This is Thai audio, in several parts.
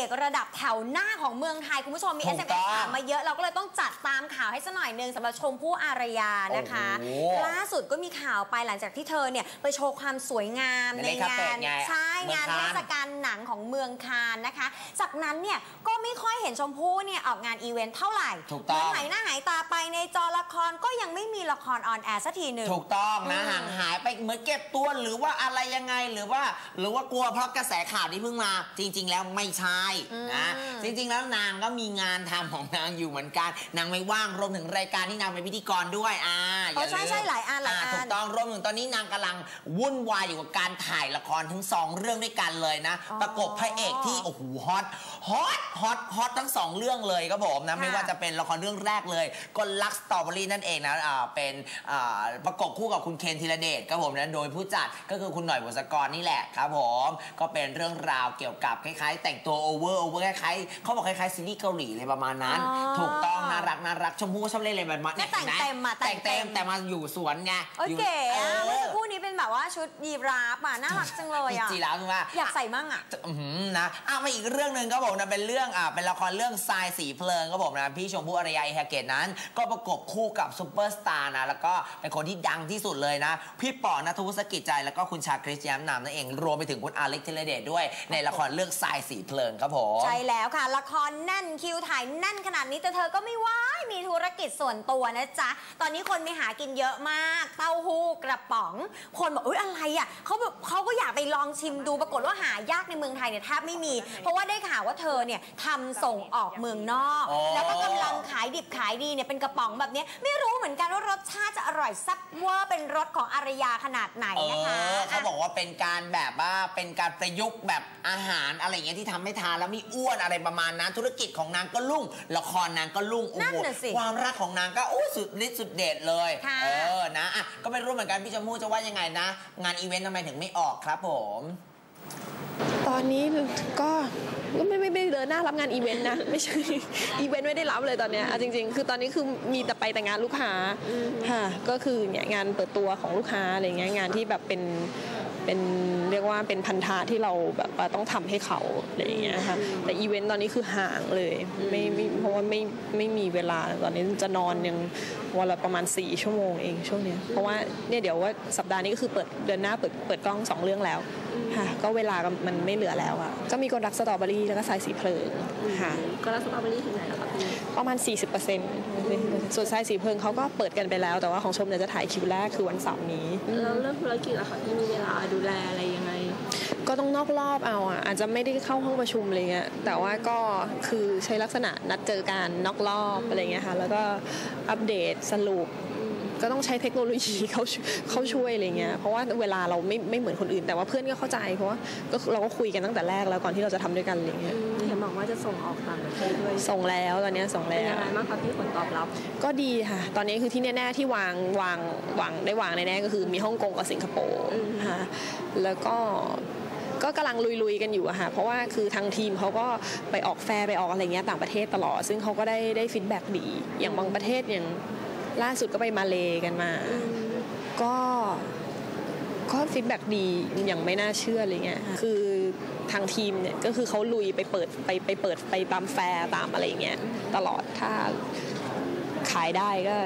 อกระดับแถวหน้าของเมืองไทย คุณผู้ชมมีถูก SMS ต้องถามมาเยอะเราก็เลยต้องจัดตามข่าวให้สักหน่อยหนึงสำหรับชมพู่อารยานะคะโอ้โหล่าสุดก็มีข่าวไปหลังจากที่เธอเนี่ยไปโชว์ความสวยงามในในคาเฟ่งานไงใช่เมืองงานคานเทศกาลหนังของเมืองคานนะคะ จากนั้นเนี่ยก็ไม่ค่อยเห็นชมพู่เนี่ยออกงานอีเวนต์เท่าไหร่ถูกต้องเหมืนหายหน้าหายตาไปในจอละครก็ยังไม่มีละครออนแอร์สักทีหนึ่งถูกต้องนะอืมห่างหายไปเหมือนเก็บตัวหรือว่าอะไรยังไงหรือว่า หรือว่ากลัวเพราะกระแสข่าวที่เพิ่งมา จริง ๆ แล้วไม่ใช่นะอืมจริง ๆ แล้วนางก็มีงานทำของนางอยู่เหมือนกันนางไม่ว่างรวมถึงรายการที่นางเป็นพิธีกรด้วยอ่าอย่าเออใช่ลืมใช่หลายอันหลายอันถูกต้องรวมถึงตอนนี้นางกำลังวุ่นวายอยู่กับการถ่ายละครถึงสองเรื่องด้วยกันเลยนะอ๋อประกบพระเอกที่โอ้โหฮอตฮอตฮอตฮอตทั้งสองเรื่องเลยครับผมนะค่ะไม่ว่าจะเป็นละครเรื่องแรกเลยก็ลักสตรอเบอรี่นั่นเองนะอ่าเป็นอ่าประกบคู่กับคุณเคนธีรเดชครับผมนะโดยผู้จัดก็คือคุณหน่อยบุษกรนี่แหละครับผมก็เป็นเรื่องราวเกี่ยวกับคล้ายๆ แต่งตัวโอเวอร์โอเวอร์คล้ายๆเขาบอกคล้ายๆซีรีส์เกาหลีเลยประมาณนั้นอ๋อถูกต้องน่ารักน่ารักชมพู่ชอบเล่นอะไรแบบนี้ก็แต่งเต็มอะแต่แต่งงเต็เต็มมแต่มาอยู่สวนไงโออยู่เคอะเอเมื่ออสักครู่นี้เป็นแบบว่าชุดยีราฟอะน่ารักจังเลยอะจีราฟใช่ไหมอยากใส่มั่งอะอื้อหือนะอะมาอีกเรื่องหนึ่งครับผมนะเป็นเรื่องอ่าเป็นละครเรื่องทรายสีเพลิงครับผมนะพี่ชมพู่อารยาอิฮาเกตนั้น ก็ประกบคู่กับซูเปอร์สตาร์นะแล้วก็เป็นคนที่ดังที่สุดเลยนะ พี่ป๋อนัทวุฒิสกิจใจ แล้วก็คุณชาคริสแย้มนามนั่นเอง รวมไปถึงคุณอาเล็กเทเลเดตด้วย ในละครเรื่องทรายสีเพลิงครับผม ใช่แล้วค่ะ ละครแน่นคิวถ่ายแน่นขนาดนี้แต่เธอก็ไม่ว่า มีธุรกิจส่วนตัวนะจ๊ะ ตอนนี้คนไปหากินเยอะมาก เต้าหู้กระป๋อง คนบอกเอ้ยอะไรอะเขาแบบเขาก็อยากไปลองชิมดูปรากฏว่าหายากในเมืองไทยเนี่ยแทบไม่มี เพราะว่าได้ข่าวว่าเธอเนี่ยทำส่งออกเมืองนอก อ๋อ แล้วก็กำลังขายดิบขายดีเนี่ยเป็นกระป๋องแบบเนี้ยไม่รู้เหมือนกันว่ารสชาติจะอร่อยแซ่บเวอร์เป็นรสของอารยาขนาดไหนเอนะคะอเขาบอกว่าเป็นการแบบว่าเป็นการประยุกต์แบบอาหารอะไรอย่างเงี้ยที่ทำให้ทานแล้วไม่อ้วนอะไรประมาณนั้นธุรกิจของนางก็รุ่งละครนางก็รุ่งโอ้นั่นโหน่ะสิ ความรักของนางก็โอ้สุดฤทธิ์สุดเดชเลยค่ะเออนะอะก็ไม่รู้เหมือนกันพี่ชมพู่จะว่ายังไงนะ งานอีเวนต์ทำไมถึงไม่ออกครับผม ตอนนี้ก็ก็ไม่ไม่ไม่เดินหน้ารับงานอีเวนต์นะ ไม่ใช่อีเวนต์ไม่ได้รับเลยตอนเนี้ยเอาจริง ๆ คือตอนนี้คือมีแต่ไปแต่งานลูกค้าค่ะก็คือเนี่ยงานเปิดตัวของลูกค้าอะไรเงี้ยงานที่แบบเป็น เป็นเรียกว่าเป็นพันธะที่เราแบบว่าต้องทำให้เขาอะไรอย่างเงี้ยค่ะแต่อีเวนต์ตอนนี้คือห่างเลยไม่ไม่เพราะว่าไม่ไม่มีเวลาตอนนี้จะนอนยังวันละประมาณ 4 ชั่วโมงเองช่วงเนี้ยเพราะว่าเนี่ยเดี๋ยวว่าสัปดาห์นี้ก็คือเปิดเดือนหน้าเปิดเปิดกล้องสองเรื่องแล้วค่ะก็เวลาก็มันไม่เหลือแล้วอะก็มีคนรักสตรอเบอรี่แล้วก็สายสีเพลิงค่ะก็รักสตรอเบอรี่ถึงไหนแล้วคะพี่ประมาณ 40%ส่วนสายสีเพลิงเขาก็เปิดกันไปแล้ว แต่ว่าของชมเนี่ยจะถ่ายคิวแรกคือวันเสาร์นี้แล้วเรื่องธุรกิจอะค่ะพี่มีเวลาดูแลอะไรยังไงก็ต้องนอกรอบเอาอะอาจจะไม่ได้เข้าห้องประชุมอะไรเงี้ยแต่ว่าก็คือใช้ลักษณะนัดเจอกันนอกรอบอะไรเงี้ยค่ะแล้วก็อัปเดตสรุป ก็ต้องใช้เทคโนโลยีเขาช่วยเขาช่วยอะไรเงี้ยเพราะว่าเวลาเราไม่ไม่เหมือนคนอื่น แต่ว่าเพื่อนก็เข้าใจเพราะว่าก็เราก็คุยกันตั้งแต่แรกแล้วก่อนที่เราจะทำด้วยกันอะไรเงี้ยเห็นบอกว่าจะส่งออกต่างประเทศด้วยส่งแล้วตอนเนี้ยส่งเป็นแล้ยัวงไงบ้างคะพี่ผลตอบรับ ก็ดีค่ะ ตอนนี้คือที่แน่ๆที่วางวางวางได้วางแน่ๆก็คือมีฮ่องกงกับสิงคโปร์อืมค่ะแล้วก็ก็กำลังลุยๆกันอยู่อะค่ะ เพราะว่าคือทางทีมเขาก็ไปออกแฟร์ไปออกอะไรเงี้ยต่างประเทศตลอด ซึ่งเขาก็ได้ได้ฟีดแบ็กดี อย่างบางประเทศอย่าง ล่าสุดก็ไปมาเลกันมา ก็ก็ฟีดแบ็กดีอย่างไม่น่าเชื่ออะไรเงี้ยค่ะคือทางทีมเนี่ยก็คือเขาลุยไปเปิดไปไปเปิดไปตามแฟร์ตามอะไรเงี้ยตลอดถ้าขายได้ก็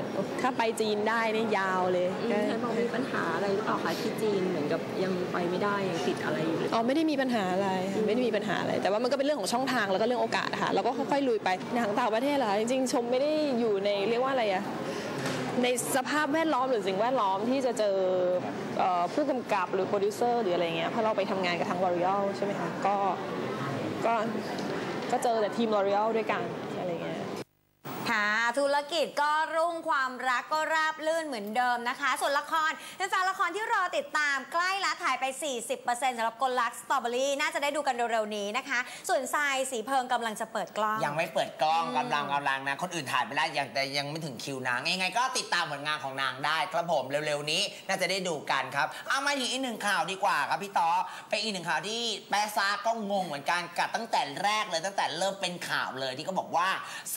ถ้าไปจีนได้เนี่ยยาวเลยก็เห็นบอกมีปัญหาอะไรหรือเปล่าคะที่จีนเหมือนกับยังไปไม่ได้ยังติดอะไรอยู่เลยอ๋อไม่ได้มีปัญหาอะไรค่ะไม่ได้มีปัญหาอะไร แต่ว่ามันก็เป็นเรื่องของช่องทางแล้วก็เรื่องโอกาสค่ะเราก็ค่อยๆลุยไปหนังต่างประเทศเหรอจริงๆชมไม่ได้อยู่ในเรียกว่าอะไรอะ ในสภาพแวดล้อมหรือสิ่งแวดล้อมที่จะเจอเออผู้กำกับหรือโปรดิวเซอร์หรืออะไรเงี้ยเพราะเราไปทำงานกับทางวอริเอลใช่ไหมคะก็ก็ก็เจอแต่ทีมวอริเอลด้วยกันอะไรเงี้ยค่ะ ธุรกิจก็รุ่งความรักก็ราบลื่นเหมือนเดิมนะคะ ส่วนละครเป็นแฟนละครที่รอติดตามใกล้ละถ่ายไป 40%สำหรับกลลักสตรอเบอรี่น่าจะได้ดูกันเร็วๆนี้นะคะ ส่วนทรายสีเพิงกำลังจะเปิดกล้อง ยังไม่เปิดกล้องกำลังกำลังนะ คนอื่นถ่ายไปแล้วยังแต่ยังไม่ถึงคิวนางยังไงก็ติดตามผลงานของนางได้ครับผมเร็วๆนี้น่าจะได้ดูกันครับเอามาถึงอีกหนึ่งข่าวดีกว่าครับพี่ต่อเป็นอีกหนึ่งข่าวที่แปซาก็งงเหมือนกันกับตั้งแต่แรกเลยตั้งแต่เริ่มเป็นข่าวเลยที่ก็บอกว่า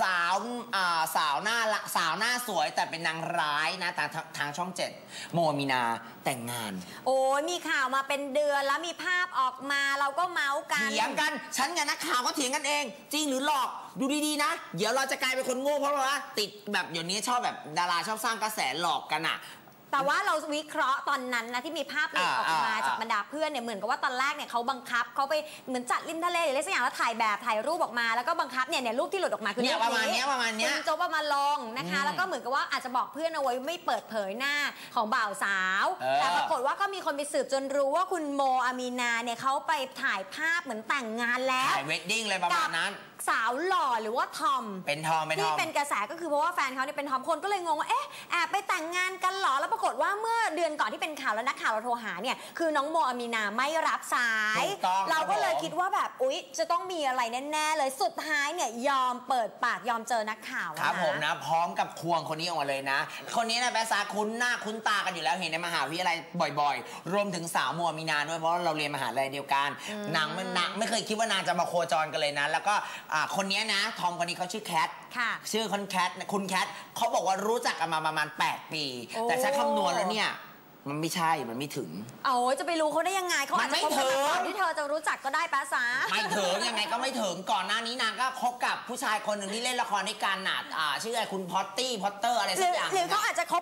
สาวอ่าสาวหน้าละสาวหน้าน้าสวยแต่เป็นนางร้ายนะทางทางช่องเจ็ดโมมีนาแต่งงาน โอ้ยมีข่าวมาเป็นเดือนแล้วมีภาพออกมาเราก็เมาส์กันเถียงกัน ฉันกับนักข่าวก็เถียงกันเอง จริงหรือหลอกดูดีๆนะ เดี๋ยวเราจะกลายเป็นคนโง่เพราะว่าติดแบบเดี๋ยวนี้ชอบแบบดาราชอบสร้างกระแสหลอกกันอะแต่ว่าเราวิเคราะห์ตอนนั้นนะที่มีภาพหลุดออกมาอ่าอ่าจากบรรดาเพื่อนเนี่ยเหมือนกับว่าตอนแรกเนี่ยเขาบังคับเขาไปเหมือนจัดริมทะเลหรืออะไรสักอย่างแล้วถ่ายแบบถ่ายรูปออกมาแล้วก็บังคับเนี่ยเนี่ยรูปที่หลุดออกมาคือเนี่ยปประมาณเนี้ยประมาณเนี้ย คุณโจ๊กเอามาลงนะคะอืมแล้วก็เหมือนกับว่าอาจจะบอกเพื่อนเอาไว้ไม่เปิดเผยหน้าของบ่าวสาว เออ แต่ปรากฏว่าก็มีคนไปสืบจนรู้ว่าคุณโมอามีนาเนี่ยเขาไปถ่ายภาพเหมือนแต่งงานแล้ว ถ่ายเวดดิ้งเลยประมาณนั้นสาวหล่อหรือว่าทอมเป็นทอมเป็นทที่อมเป็นกระแสก็คือเพราะว่าแฟนเขาเนี่ยเป็นทอมคนก็เลยงงว่าเอ๊ะแอบไปแต่งงานกันเหรอแล้วปรากฏว่าเมื่อเดือนก่อนที่เป็นข่าวแล้วนักข่าวเราโทรหาเนี่ยคือน้องโมอามีนาไม่รับสายถูกต้องเราก็เลยครับผมคิดว่าแบบอุ๊ย จะต้องมีอะไรแน่ๆเลยสุดท้ายเนี่ยยอมเปิดปากยอมเจอนักข่าวคแล้วรับนะผมนะ พร้อมกับควงคนนี้ออกมาเลยนะ คนนี้นะแปซาคุ้นหน้าคุ้นตากันอยู่แล้วเห็นในมหาวิทยาลัยบ่อย ๆ รวมถึงสาวมัวมีนาด้วยเพราะว่าเราเรียนมหาลัยเดียวกันนางมันนางไม่เคยคิดว่านางจะมาโคจรกันเลยนะ แล้วก็อ่าคนนี้นะ ทอมคนนี้เขาชื่อแคทค่ะ ชื่อคนแคทคุณแคทเขาบอกว่ารู้จักกันมาประมาณ 8 ปีโอ้แต่ถ้าคำนวณแล้วเนี่ยมันไม่ใช่ มันไม่ถึงโอ้ยจะไปรู้เขาได้ยังไงเขาอาจจะมันไม่คบกันมาก่อนถึงที่เธอจะรู้จักก็ได้แป๊ะซาไม่ถึงยังไงก็ไม่ถึง ก่อนหน้านี้นางก็คบกับผู้ชายคนหนึ่งที่เล่นละครด้วยกันน่ะอ่าชื่ออะไรคุณพอตตี้ พอตเตอร์อะไรหสัรืกออย่างหรือเขาอาจจะคบ